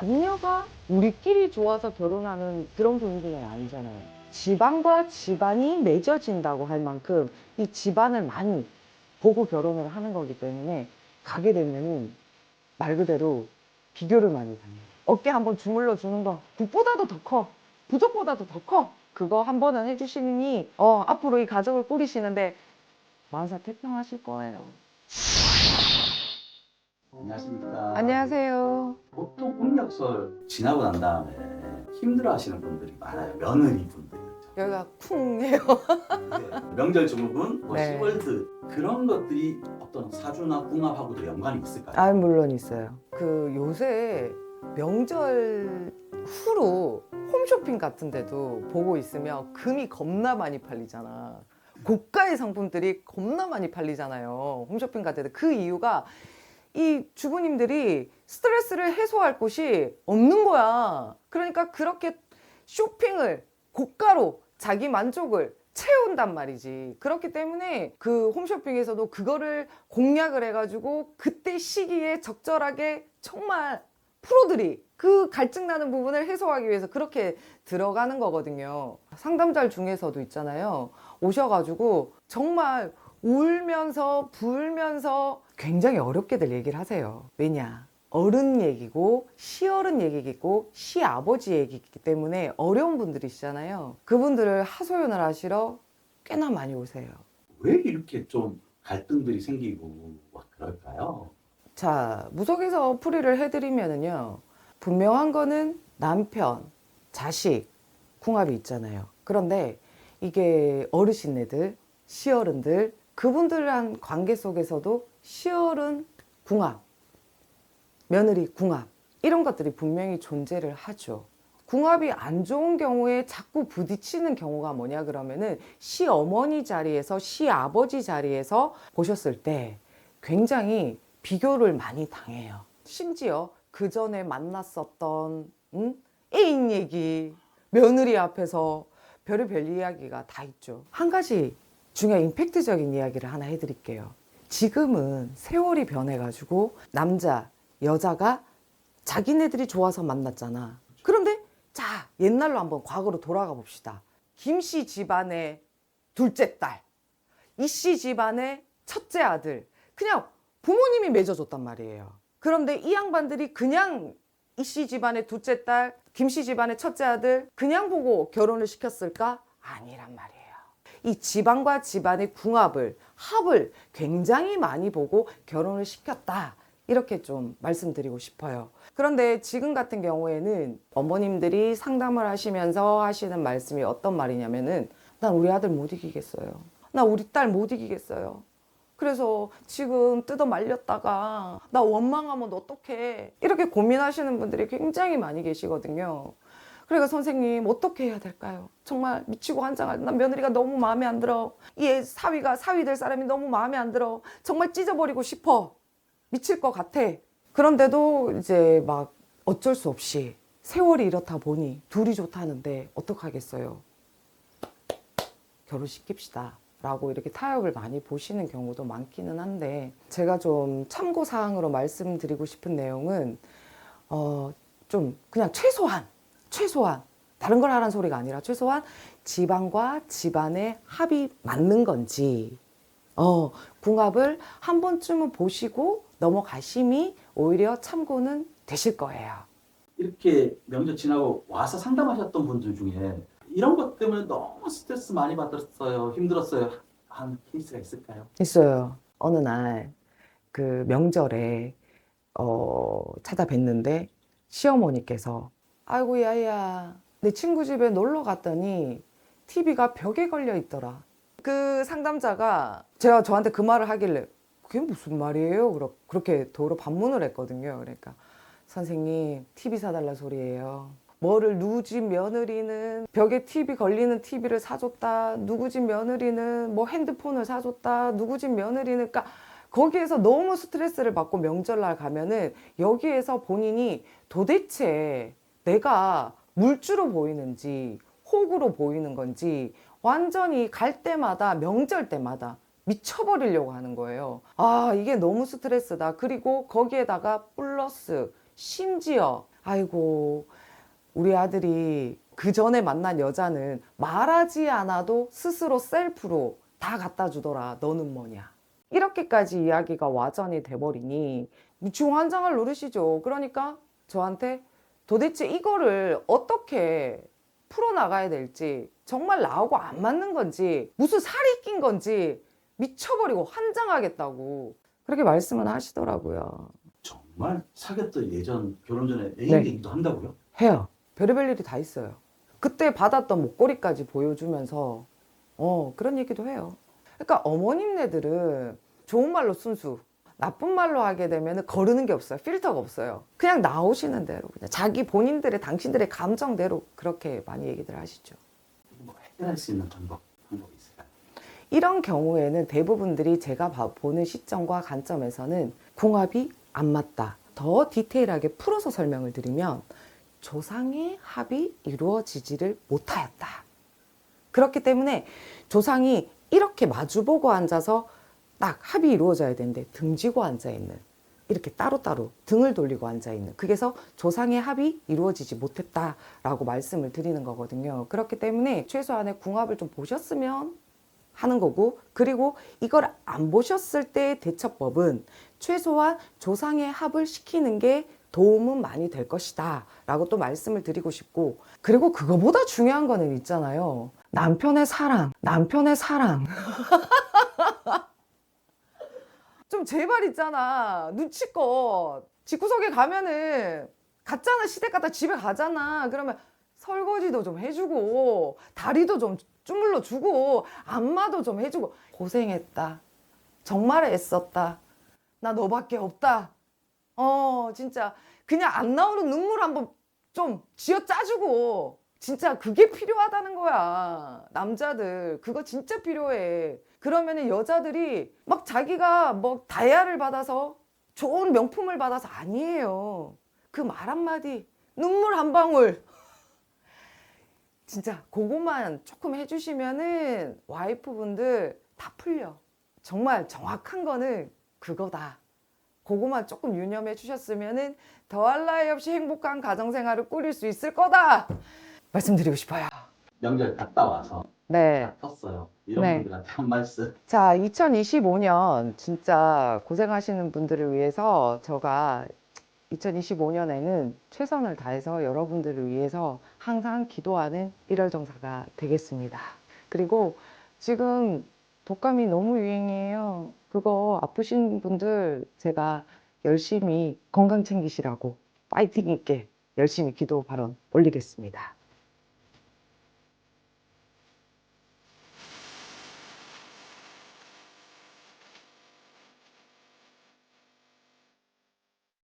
남녀가 우리끼리 좋아서 결혼하는 그런 분위기는 아니잖아요. 집안과 집안이 맺어진다고 할 만큼 이 집안을 많이 보고 결혼을 하는 거기 때문에 가게 되면은 말 그대로 비교를 많이 당해요. 어깨 한번 주물러 주는 거 국보다도 더 커. 부족보다도 더 커. 그거 한 번은 해주시니 어, 앞으로 이 가족을 꾸리시는데 만사 태평하실 거예요. 안녕하십니까. 안녕하세요. 보통 음력설 지나고 난 다음에 힘들어하시는 분들이 많아요. 며느리 분들이. 여기가 쿵해요. 명절 증후군, 뭐 네. 시월드 그런 것들이 어떤 사주나 궁합하고도 연관이 있을까요? 아 물론 있어요. 그 요새 명절 후로 홈쇼핑 같은 데도 보고 있으면 금이 겁나 많이 팔리잖아. 고가의 상품들이 겁나 많이 팔리잖아요. 홈쇼핑 같은 데. 그 이유가 이 주부님들이 스트레스를 해소할 곳이 없는 거야. 그러니까 그렇게 쇼핑을 고가로 자기 만족을 채운단 말이지. 그렇기 때문에 그 홈쇼핑에서도 그거를 공략을 해가지고 그때 시기에 적절하게 정말 프로들이 그 갈증 나는 부분을 해소하기 위해서 그렇게 들어가는 거거든요. 상담자 중에서도 있잖아요. 오셔가지고 정말 울면서 불면서 굉장히 어렵게들 얘기를 하세요. 왜냐? 어른 얘기고 시어른 얘기고 시아버지 얘기이기 때문에 어려운 분들이시잖아요. 그분들을 하소연을 하시러 꽤나 많이 오세요. 왜 이렇게 좀 갈등들이 생기고 막 그럴까요? 자, 무속에서 풀이를 해드리면은요, 분명한 거는 남편, 자식, 궁합이 있잖아요. 그런데 이게 어르신네들, 시어른들, 그분들이란 관계 속에서도 시어른 궁합, 며느리 궁합, 이런 것들이 분명히 존재를 하죠. 궁합이 안 좋은 경우에 자꾸 부딪히는 경우가 뭐냐 그러면은 시어머니 자리에서 시아버지 자리에서 보셨을 때 굉장히 비교를 많이 당해요. 심지어 그 전에 만났었던 응? 애인 얘기, 며느리 앞에서 별의별 이야기가 다 있죠. 한 가지 중요한 임팩트적인 이야기를 하나 해드릴게요. 지금은 세월이 변해가지고 남자, 여자가 자기네들이 좋아서 만났잖아. 그런데 자 옛날로 한번 과거로 돌아가 봅시다. 김 씨 집안의 둘째 딸, 이 씨 집안의 첫째 아들, 그냥 부모님이 맺어줬단 말이에요. 그런데 이 양반들이 그냥 이 씨 집안의 둘째 딸, 김 씨 집안의 첫째 아들 그냥 보고 결혼을 시켰을까? 아니란 말이에요. 이 집안과 집안의 궁합을 합을 굉장히 많이 보고 결혼을 시켰다. 이렇게 좀 말씀드리고 싶어요. 그런데 지금 같은 경우에는 어머님들이 상담을 하시면서 하시는 말씀이 어떤 말이냐면은 난 우리 아들 못 이기겠어요. 나 우리 딸 못 이기겠어요. 그래서 지금 뜯어 말렸다가 나 원망하면 어떡해. 이렇게 고민하시는 분들이 굉장히 많이 계시거든요. 그러니까 선생님 어떻게 해야 될까요? 정말 미치고 환장할 난 며느리가 너무 마음에 안 들어. 얘 사위가 사위 될 사람이 너무 마음에 안 들어. 정말 찢어버리고 싶어. 미칠 것 같아. 그런데도 이제 막 어쩔 수 없이 세월이 이렇다 보니 둘이 좋다는데 어떡하겠어요. 결혼시킵시다. 라고 이렇게 타협을 많이 보시는 경우도 많기는 한데 제가 좀 참고 사항으로 말씀드리고 싶은 내용은 어 좀 그냥 최소한 최소한 다른 걸 하라는 소리가 아니라 최소한 집안과 집안의 합이 맞는 건지 어 궁합을 한 번쯤은 보시고 넘어가심이 오히려 참고는 되실 거예요. 이렇게 명절 지나고 와서 상담하셨던 분들 중에 이런 것 때문에 너무 스트레스 많이 받았어요, 힘들었어요 한 케이스가 있을까요? 있어요. 어느 날 그 명절에 어 찾아뵀는데 시어머니께서 아이고 야야 내 친구 집에 놀러 갔더니 TV가 벽에 걸려 있더라. 그 상담자가 제가 저한테 그 말을 하길래 그게 무슨 말이에요? 그렇게 도로 반문을 했거든요. 그러니까 선생님 TV 사달라 소리예요. 뭐를 누구 집 며느리는 벽에 TV 걸리는 TV를 사줬다. 누구 집 며느리는 뭐 핸드폰을 사줬다. 누구 집 며느리는 그러니까 거기에서 너무 스트레스를 받고 명절날 가면은 여기에서 본인이 도대체 내가 물주로 보이는지 혹으로 보이는 건지 완전히 갈 때마다 명절 때마다 미쳐버리려고 하는 거예요. 아, 이게 너무 스트레스다. 그리고 거기에다가 플러스 심지어 아이고, 우리 아들이 그 전에 만난 여자는 말하지 않아도 스스로 셀프로 다 갖다 주더라. 너는 뭐냐. 이렇게까지 이야기가 와전이 돼버리니 중환장을 누르시죠. 그러니까 저한테 도대체 이거를 어떻게 풀어나가야 될지 정말 나하고 안 맞는 건지 무슨 살이 낀 건지 미쳐버리고 환장하겠다고 그렇게 말씀은 하시더라고요. 정말 사귀었던 예전 결혼 전에 애인 네. 얘기도 한다고요? 해요. 별의별 일이 다 있어요. 그때 받았던 목걸이까지 보여주면서 어 그런 얘기도 해요. 그러니까 어머님네들은 좋은 말로 순수, 나쁜 말로 하게 되면 거르는 게 없어요. 필터가 없어요. 그냥 나오시는 대로 그냥 자기 본인들의 당신들의 감정대로 그렇게 많이 얘기들 하시죠. 뭐 해결할 수 있는 방법 방법이 있을까요? 이런 경우에는 대부분들이 제가 봐- 보는 시점과 관점에서는 궁합이 안 맞다. 더 디테일하게 풀어서 설명을 드리면 조상의 합이 이루어지지를 못하였다. 그렇기 때문에 조상이 이렇게 마주보고 앉아서 딱 합이 이루어져야 되는데 등지고 앉아 있는 이렇게 따로따로 등을 돌리고 앉아 있는. 그게서 조상의 합이 이루어지지 못했다라고 말씀을 드리는 거거든요. 그렇기 때문에 최소한의 궁합을 좀 보셨으면 하는 거고 그리고 이걸 안 보셨을 때의 대처법은 최소한 조상의 합을 시키는 게 도움은 많이 될 것이다 라고 또 말씀을 드리고 싶고 그리고 그거보다 중요한 거는 있잖아요. 남편의 사랑 남편의 사랑 좀 제발 있잖아. 눈치껏. 집구석에 가면은 갔잖아. 시댁 갔다 집에 가잖아. 그러면 설거지도 좀 해주고 다리도 좀 주물러 주고 안마도 좀 해주고. 고생했다. 정말 애썼다. 나 너밖에 없다. 어 진짜. 그냥 안 나오는 눈물 한번 좀 쥐어 짜주고 진짜 그게 필요하다는 거야 남자들. 그거 진짜 필요해. 그러면은 여자들이 막 자기가 뭐 다이아를 받아서 좋은 명품을 받아서 아니에요. 그 말 한마디 눈물 한 방울. 진짜 그거만 조금 해주시면은 와이프분들 다 풀려. 정말 정확한 거는 그거다. 그거만 조금 유념해 주셨으면은 더할 나위 없이 행복한 가정생활을 꾸릴 수 있을 거다 말씀드리고 싶어요 명절 갔다 와서 네 떴어요. 이런 네. 분들한테 한 말씀. 자, 2025년 진짜 고생하시는 분들을 위해서 제가 2025년에는 최선을 다해서 여러분들을 위해서 항상 기도하는 일월정사가 되겠습니다. 그리고 지금 독감이 너무 유행이에요. 그거 아프신 분들 제가 열심히 건강 챙기시라고 파이팅 있게 열심히 기도 발언 올리겠습니다.